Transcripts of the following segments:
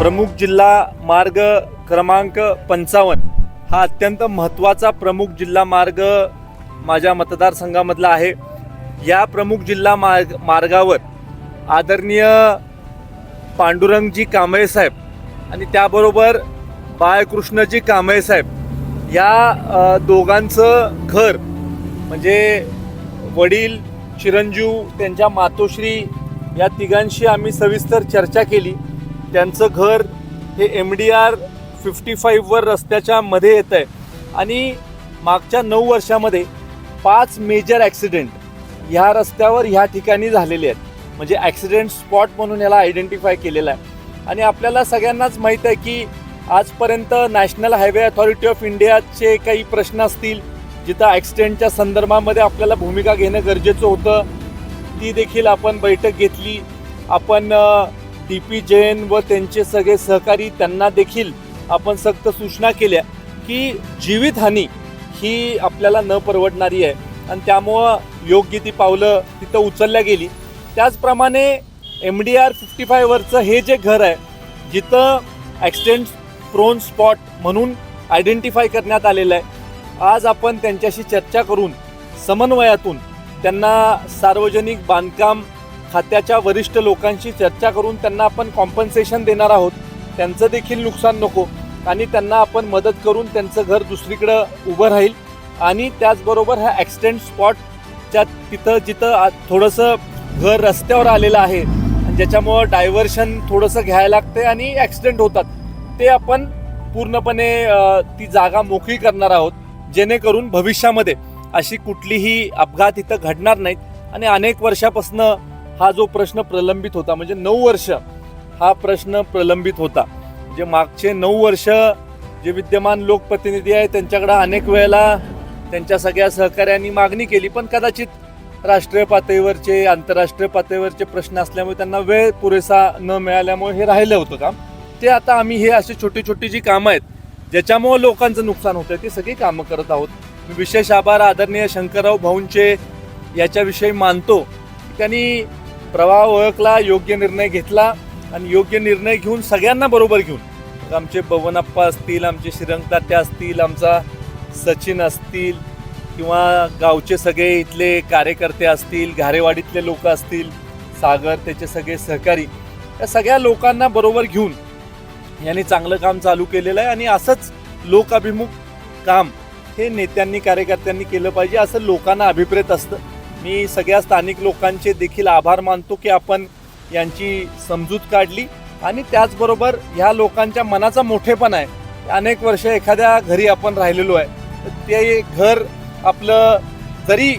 प्रमुख जिल्हा मार्ग क्रमांक पंचावन्न. हा अत्यंत महत्त्वाचा प्रमुख जिल्हा मार्ग माझ्या मतदारसंघामधला आहे. या प्रमुख जिल्हा मार्ग मार्गावर आदरणीय पांडुरंगजी कांबळे साहेब आणि त्याबरोबर बाळकृष्णजी कांबळे साहेब या दोघांचं घर म्हणजे वडील चिरंजीव त्यांच्या मातोश्री या तिघांशी आम्ही सविस्तर चर्चा केली. त्यांचं घर हे एम डी आर फिफ्टी फाईव्हवर रस्त्याच्या मध्ये येतं आहे. आणि मागच्या नऊ वर्षामध्ये पाच मेजर ॲक्सिडेंट ह्या रस्त्यावर ह्या ठिकाणी झालेले आहेत. म्हणजे ॲक्सिडेंट स्पॉट म्हणून याला आयडेंटिफाय केलेला आहे. आणि आपल्याला सगळ्यांनाच माहीत आहे की आजपर्यंत नॅशनल हायवे अथॉरिटी ऑफ इंडियाचे काही प्रश्न असतील जिथं ॲक्सिडेंटच्या संदर्भामध्ये आपल्याला भूमिका घेणं गरजेचं होतं ती देखील आपण बैठक घेतली. आपण डी पी जैन व त्यांचे सगळे सहकारी त्यांना देखील आपण सक्त सूचना केल्या की जीवितहानी ही आपल्याला न परवडणारी आहे. आणि त्यामुळं योग्य ती पावलं तिथं उचलल्या गेली. त्याचप्रमाणे एम डी आर फिफ्टी फायवरचं हे जे घर आहे जिथं ॲक्सिडेंट प्रोन स्पॉट म्हणून आयडेंटिफाय करण्यात आलेलं आहे. आज आपण त्यांच्याशी चर्चा करून समन्वयातून त्यांना सार्वजनिक बांधकाम खात्याच्या वरिष्ठ लोकांशी चर्चा करून त्यांना आपण कॉम्पन्सेशन देणार आहोत. त्यांचं देखील नुकसान नको आणि त्यांना आपण मदत करून त्यांचं घर दुसरीकडं उभं राहील. आणि त्याचबरोबर ह्या ॲक्सिडेंट स्पॉटच्या तिथं जिथं थोडंसं घर रस्त्यावर आलेलं आहे ज्याच्यामुळं डायव्हर्शन थोडंसं घ्यायला लागते आणि ॲक्सिडेंट होतात. ते आपण पूर्णपणे ती जागा मोकळी करणार आहोत जेणेकरून भविष्यामध्ये अशी कुठलीही अपघात इथं घडणार नाहीत. आणि अनेक वर्षापासून हा जो प्रश्न प्रलंबित होता म्हणजे नऊ वर्ष हा प्रश्न प्रलंबित होता. जे मागचे नऊ वर्ष जे विद्यमान लोकप्रतिनिधी आहेत त्यांच्याकडे अनेक वेळेला त्यांच्या सगळ्या सहकाऱ्यांनी मागणी केली पण कदाचित राष्ट्रीय पातळीवरचे आंतरराष्ट्रीय पातळीवरचे प्रश्न असल्यामुळे त्यांना वेळ पुरेसा न मिळाल्यामुळे हे राहिलं होतं काम ते आता आम्ही हे अशी छोटी छोटी जी कामं आहेत ज्याच्यामुळे लोकांचं नुकसान होतं ते सगळी कामं करत आहोत. मी विशेष आभार आदरणीय शंकरराव भाऊंचे याच्याविषयी मानतो. त्यांनी प्रवाह ओळखला योग्य निर्णय घेतला आणि योग्य निर्णय घेऊन सगळ्यांना बरोबर घेऊन. आमचे बवनप्पा असतील आमचे श्रीरंग तात्या असतील आमचा सचिन असतील किंवा गावचे सगळे इथले कार्यकर्ते असतील घारेवाडीतले लोक असतील सागर त्याचे सगळे सहकारी या सगळ्या लोकांना बरोबर घेऊन यांनी चांगलं काम चालू केलेलं आहे आणि असंच लोकाभिमुख काम हे नेत्यांनी कार्यकर्त्यांनी केलं पाहिजे असं लोकांना अभिप्रेत असतं. मी सगळ्या स्थानिक लोकांचे देखील आभार मानतो की आपण यांची समजूत काढली. आणि त्याचबरोबर ह्या लोकांच्या मनाचा मोठेपणा आहे. अनेक वर्ष एखाद्या घरी आपण राहिलेलो आहे. तर ते घर आपलं जरी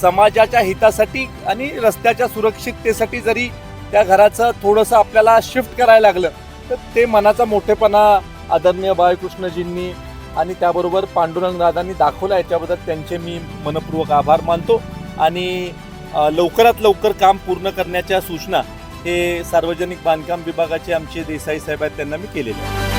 समाजाच्या हितासाठी आणि रस्त्याच्या सुरक्षिततेसाठी जरी त्या घराचं थोडंसं आपल्याला शिफ्ट करायला लागलं तर ते मनाचा मोठेपणा आदरणीय बाळकृष्णजींनी आणि त्याबरोबर पांडुरंग दादांनी दाखवला. याच्याबद्दल त्यांचे मी मनपूर्वक आभार मानतो. आणि लवकरात लवकर काम पूर्ण करण्याच्या सूचना हे सार्वजनिक बांधकाम विभागाचे आमचे देसाई साहेब आहेत त्यांना मी केलेले आहेत.